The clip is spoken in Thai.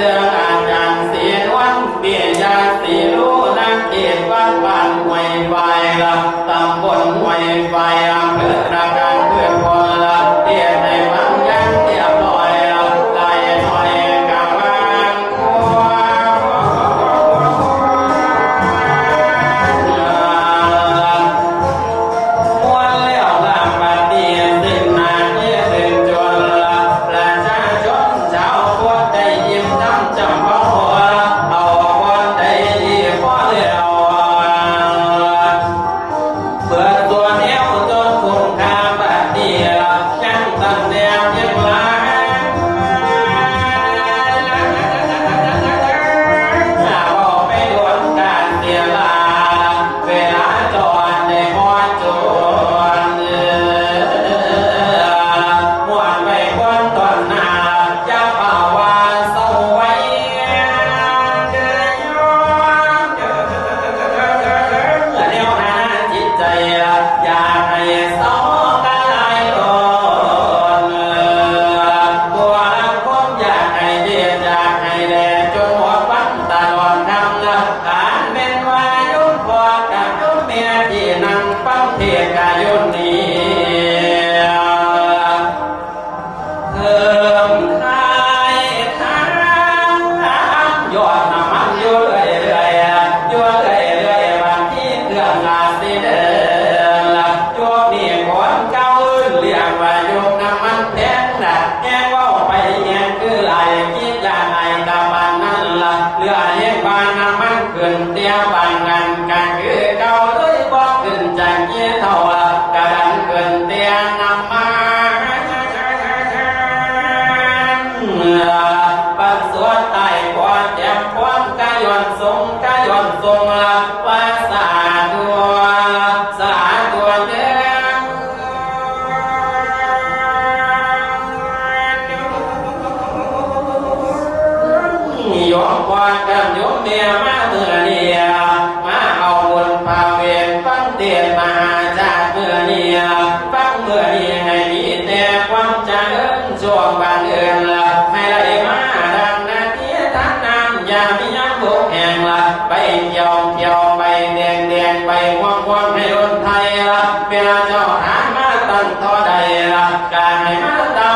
สื้อาจารย์เสีนวันเบียยาสีลูนักเกียรติวัดบ้านห้วยไฟละตำบลห้วยไฟ ปัสสาวะไตควาเจ็บความกายอนทรงกายอนทรงละวา นิยมวานกันยมเมียมาเมื่อเนียมาเอาบุญพาเวรฟังเตียนมาชาเมื่อเนียฟังเมื่อเนียให้มีแต่ความจาเอิ้นช่วงบางเอิ้นละให้ไหมาดังนาทีทัดน้ำยามีย้ำบุกแห่งละไปเกี่เกี่ยวไปแดงแดงไปว่องว่องให้อนไทยละเวลาเจ้าหามาตั้งท่อใดละการให้มาเต้า